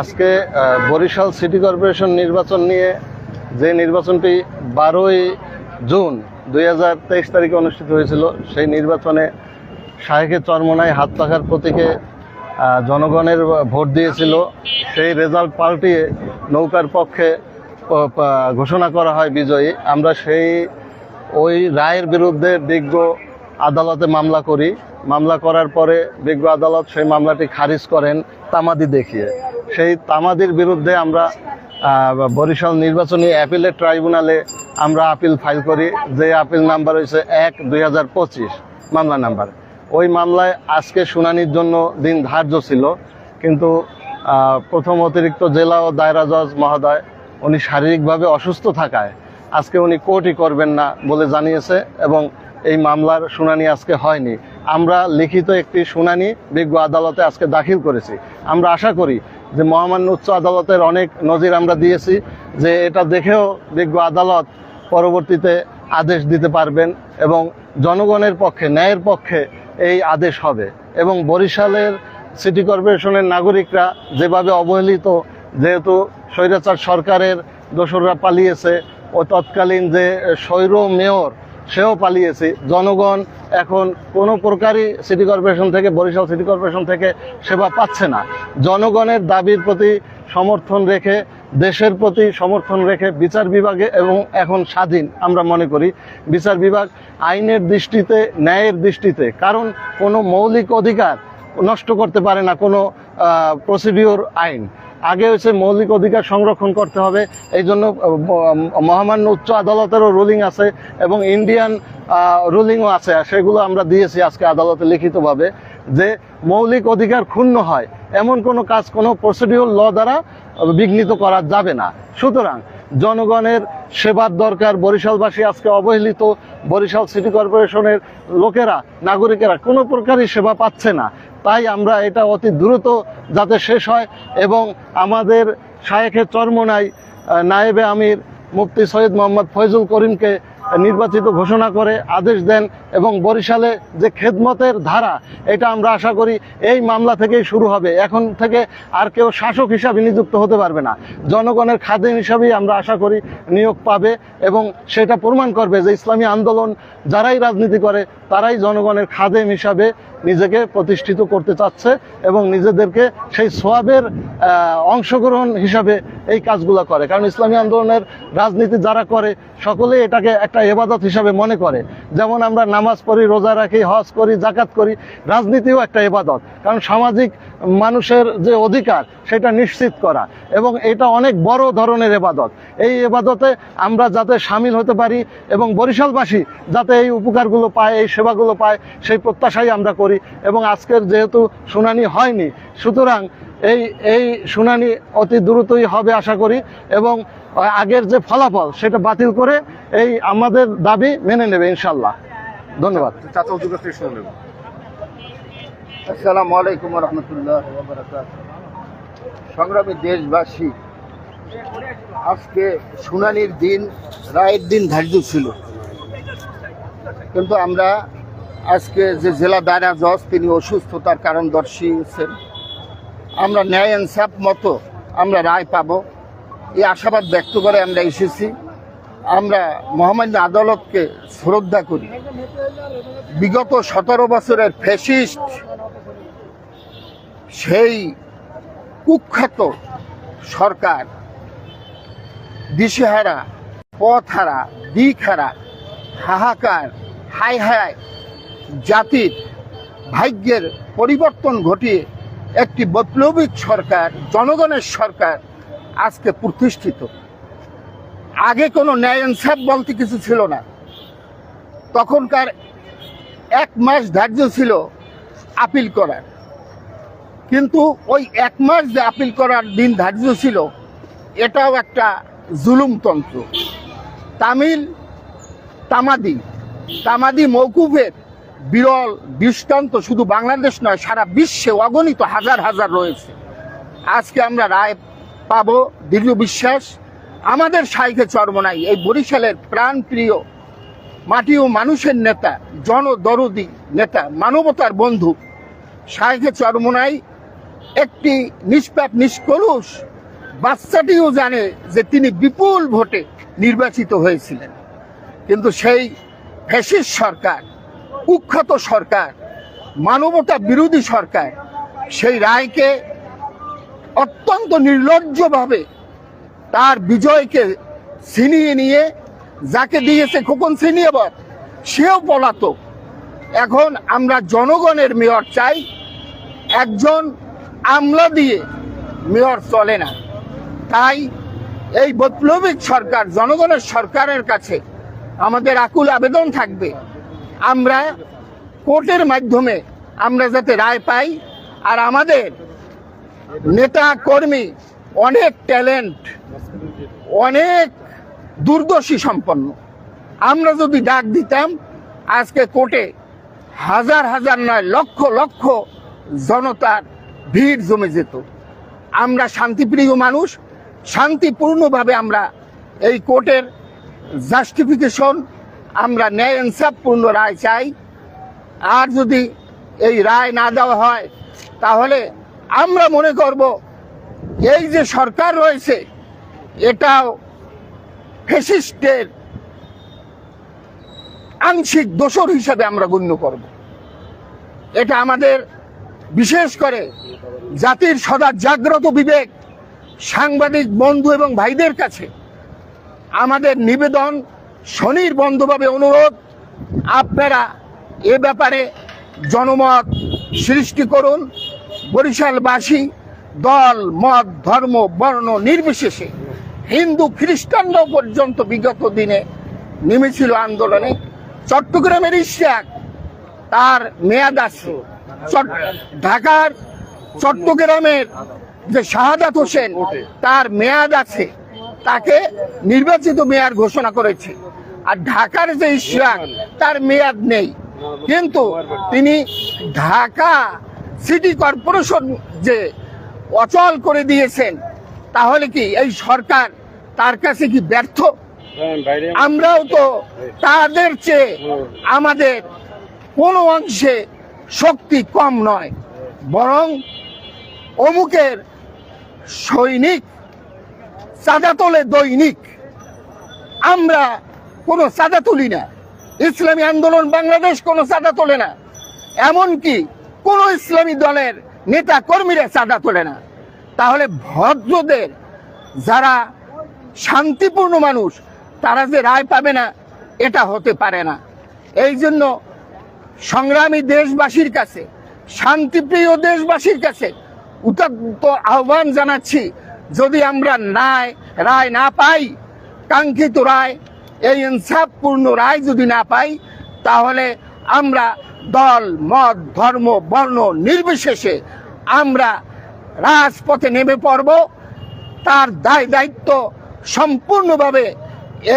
আজকে Barishal city corporation নির্বাচন নিয়ে যে নির্বাচনটি বারোই জুন দুই হাজার তেইশ তারিখে অনুষ্ঠিত হয়েছিল, সেই নির্বাচনে শাহেকে চরমনায় হাত পাখার প্রতীকে জনগণের ভোট দিয়েছিল। সেই রেজাল্ট পাল্টিয়ে নৌকার পক্ষে ঘোষণা করা হয় বিজয়ী। আমরা সেই ওই রায়ের বিরুদ্ধে বিজ্ঞ আদালতে মামলা করি। মামলা করার পরে বিজ্ঞ আদালত সেই মামলাটি খারিজ করেন তামাদি দেখিয়ে। সেই তামাদির বিরুদ্ধে আমরা বরিশাল নির্বাচনী অ্যাপিলের ট্রাইব্যুনালে আমরা আপিল ফাইল করি, যে আপিল নাম্বার হয়েছে এক দুই মামলা নাম্বার। ওই মামলায় আজকে শুনানির জন্য দিন ধার্য ছিল, কিন্তু প্রথম অতিরিক্ত জেলা ও দায়রা জজ মহোদয় উনি শারীরিকভাবে অসুস্থ থাকায় আজকে উনি কোর্টই করবেন না বলে জানিয়েছে এবং এই মামলার শুনানি আজকে হয়নি। আমরা লিখিত একটি শুনানি বিজ্ঞ আদালতে আজকে দাখিল করেছি। আমরা আশা করি যে মহামান্য উচ্চ আদালতের অনেক নজির আমরা দিয়েছি যে এটা দেখেও বিজ্ঞ আদালত পরবর্তীতে আদেশ দিতে পারবেন এবং জনগণের পক্ষে, ন্যায়ের পক্ষে এই আদেশ হবে এবং বরিশালের সিটি কর্পোরেশনের নাগরিকরা যেভাবে অবহেলিত, যেহেতু স্বৈরাচার সরকারের দোসররা পালিয়েছে ও তৎকালীন যে স্বৈর মেয়র সেও পালিয়েছে। জনগণ এখন কোনো প্রকারই সিটি কর্পোরেশন থেকে, বরিশাল সিটি কর্পোরেশন থেকে সেবা পাচ্ছে না। জনগণের দাবির প্রতি সমর্থন রেখে, দেশের প্রতি সমর্থন রেখে বিচার বিভাগে এবং এখন স্বাধীন আমরা মনে করি, বিচার বিভাগ আইনের দৃষ্টিতে, ন্যায়ের দৃষ্টিতে, কারণ কোনো মৌলিক অধিকার নষ্ট করতে পারে না কোনো প্রসিডিওর আইন। আগে হচ্ছে মৌলিক অধিকার সংরক্ষণ করতে হবে। এই জন্য মহামান্য উচ্চ আদালতেরও রুলিং আছে এবং ইন্ডিয়ান রুলিংও আছে। সেগুলো আমরা দিয়েছি আজকে আদালতে লিখিতভাবে যে মৌলিক অধিকার ক্ষুণ্ণ হয়। এমন কোনো কাজ, কোনো প্রসিডিওর ল দ্বারা বিঘ্নিত করা যাবে না। সুতরাং জনগণের সেবার দরকার, বরিশালবাসী আজকে অবহেলিত, বরিশাল সিটি কর্পোরেশনের লোকেরা, নাগরিকেরা কোনো প্রকারই সেবা পাচ্ছে না। তাই আমরা এটা অতি দ্রুত যাতে শেষ হয় এবং আমাদের শায়েখের চরমনাই নায়েবে আমির মুফতি সৈয়দ মোহাম্মদ ফয়জুল করিমকে নির্বাচিত ঘোষণা করে আদেশ দেন এবং বরিশালে যে খেদমতের ধারা, এটা আমরা আশা করি এই মামলা থেকেই শুরু হবে। এখন থেকে আর কেউ শাসক হিসাবে নিযুক্ত হতে পারবে না। জনগণের খাদেম হিসাবেই আমরা আশা করি নিয়োগ পাবে এবং সেটা প্রমাণ করবে যে ইসলামী আন্দোলন যারাই রাজনীতি করে, তারাই জনগণের খাদেম হিসাবে নিজেকে প্রতিষ্ঠিত করতে চাচ্ছে এবং নিজেদেরকে সেই সোয়াবের অংশগ্রহণ হিসাবে এই কাজগুলো করে। কারণ ইসলামী আন্দোলনের রাজনীতি যারা করে, সকলে এটাকে একটা এবাদত হিসাবে মনে করে। যেমন আমরা নামাজ পড়ি, রোজা রাখি, হজ করি জাকাত করি, রাজনীতিও একটা এবাদত। কারণ সামাজিক মানুষের যে অধিকার, সেটা নিশ্চিত করা। এবং এটা অনেক বড় ধরনের এবাদত। এই এবাদতে আমরা যাতে সামিল হতে পারি এবং বরিশালবাসী যাতে এই উপকারগুলো পায়, এই সেবাগুলো পায়, সেই প্রত্যাশাই আমরা করি। এবং আজকের যেহেতু শুনানি হয়নি, সুতরাং এই এই শুনানি অতি দ্রুতই হবে আশা করি এবং আগের যে ফলাফল সেটা বাতিল করে এই আমাদের দাবি মেনে নেবে ইনশাল্লাহ ধন্যবাদ। আসসালামু আলাইকুম রহমতুল্লাহ সংগ্রামী দেশবাসী, আজকে শুনানির দিন, রায়ের দিন ধার্য ছিল। কিন্তু আমরা আজকে যে জেলা দায়রা জজ, তিনি অসুস্থতার কারণ দর্শিয়েছেন। আমরা ন্যায় ইনসাফ মতো আমরা রায় পাবো। এই আশাবাদ ব্যক্ত করে আমরা এসেছি। আমরা মহামান্য আদালতকে শ্রদ্ধা করি। বিগত সতেরো বছরের ফ্যাসিস্ট সেই কুখ্যাত সরকার, দিশেহারা, পথহারা, দিকহারা, হাহাকার, হাই হাই জাতির ভাগ্যের পরিবর্তন ঘটিয়ে একটি বৈপ্লবিক সরকার, জনগণের সরকার আজকে প্রতিষ্ঠিত। আগে কোনো ন্যায় ইনসাফ বলতে কিছু ছিল না। তখনকার এক মাস ধার্য ছিল আপিল করার। কিন্তু ওই এক মাস যে আপিল করার দিন ধার্য ছিল, এটাও একটা জুলুমতন্ত্র তামিল তামাদি তামাদি মৌকুফের বিরল দৃষ্টান্ত শুধু বাংলাদেশ নয়, সারা বিশ্বে অগণিত হাজার হাজার রয়েছে। আজকে আমরা রায় পাব দীর্ঘ বিশ্বাস। আমাদের সাইকে চর্মনাই, এই বরিশালের প্রাণপ্রিয় মাটি ও মানুষের নেতা, জনদরদি নেতা, মানবতার বন্ধু। শাহেখে চরমোনাই একটি নিষ্পাপ, নিষ্কলুষ বাচ্চাটিও জানে যে তিনি বিপুল ভোটে নির্বাচিত হয়েছিলেন। কিন্তু সেই ফ্যাসিস সরকার কুখ্যাত সরকার, মানবতা বিরোধী সরকার, সেই রায়কে অত্যন্ত নির্লজ্জভাবে তার বিজয়কে ছিনিয়ে নিয়ে, যাকে দিয়েছে খোকন সিনিয়র সেও পলাতক। এখন আমরা জনগণের মেয়র চাই, একজন আমলা দিয়ে মেয়র চলে না। তাই এই বৈপ্লবিক সরকার, জনগণের সরকারের কাছে আমাদের আকুল আবেদন থাকবে। আমরা কোর্টের মাধ্যমে আমরা যাতে রায় পাই, আর আমাদের নেতা কর্মী অনেক ট্যালেন্ট, অনেক দূরদর্শী সম্পন্ন। আমরা যদি ডাক দিতাম, আজকে কোর্টে হাজার হাজার নয় লক্ষ লক্ষ জনতার ভিড় জমে যেত। আমরা শান্তিপ্রিয় মানুষ, শান্তিপূর্ণভাবে আমরা এই কোর্টের জাস্টিফিকেশন আমরা ন্যায় ইনসাফপূর্ণ রায় চাই। আর যদি এই রায় না দেওয়া হয়, তাহলে আমরা মনে করব এই যে সরকার রয়েছে, এটাও ফেসিস্টের আংশিক দোষর হিসাবে আমরা গণ্য করব। এটা আমাদের বিশেষ করে জাতির সদা জাগ্রত বিবেক, সাংবাদিক বন্ধু এবং ভাইদের কাছে আমাদের নিবেদন শনির বন্ধভাবে অনুরোধ, আপনারা এ ব্যাপারে জনমত সৃষ্টি করুন। বরিশালবাসী দল, মত, ধর্ম, বর্ণ নির্বিশেষে হিন্দু, খ্রিস্টানরাও পর্যন্ত বিগত দিনে নেমেছিল আন্দোলনে। চট্টগ্রামের ইশাক তার মেয়াদ আছে। ঢাকার চট্টগ্রামের যে শাহাদাত হোসেন, তার মেয়াদ আছে। তাকে নির্বাচিত মেয়র ঘোষণা করেছে। আর ঢাকার যে ইশরাক, তার মেয়াদ নেই। কিন্তু তিনি ঢাকা সিটি কর্পোরেশন যে অচল করে দিয়েছেন, তাহলে কি এই সরকার তার কাছে কি ব্যর্থ? আমরাও তো তাদের চেয়ে আমাদের কোনো অংশে শক্তি কম নয়, বরং অমুকের সৈনিক চাঁদা তোলে দৈনিক। আমরা কোনো চাঁদা তুলি না। ইসলামী আন্দোলন বাংলাদেশ কোনো চাঁদা তোলে না। এমনকি কোনো ইসলামী দলের নেতা কর্মীরা চাঁদা তোলে না। তাহলে ভদ্রদের যারা শান্তিপূর্ণ মানুষ, তারা যে রায় পাবে না, এটা হতে পারে না। এই জন্য সংগ্রামী দেশবাসীর কাছে, শান্তিপ্রিয় দেশবাসীর কাছে উত্তপ্ত আহ্বান জানাচ্ছি যদি আমরা রায় রায় না পাই, কাঙ্ক্ষিত রায়, এই ইনসাফপূর্ণ রায় যদি না পাই, তাহলে আমরা দল, মত, ধর্ম, বর্ণ নির্বিশেষে আমরা রাজপথে নেমে পড়ব। তার দায় দায়িত্ব সম্পূর্ণভাবে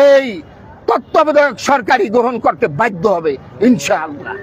এই তত্ত্বাবধায়ক সরকারই গ্রহণ করতে বাধ্য হবে, ইনশাআল্লাহ।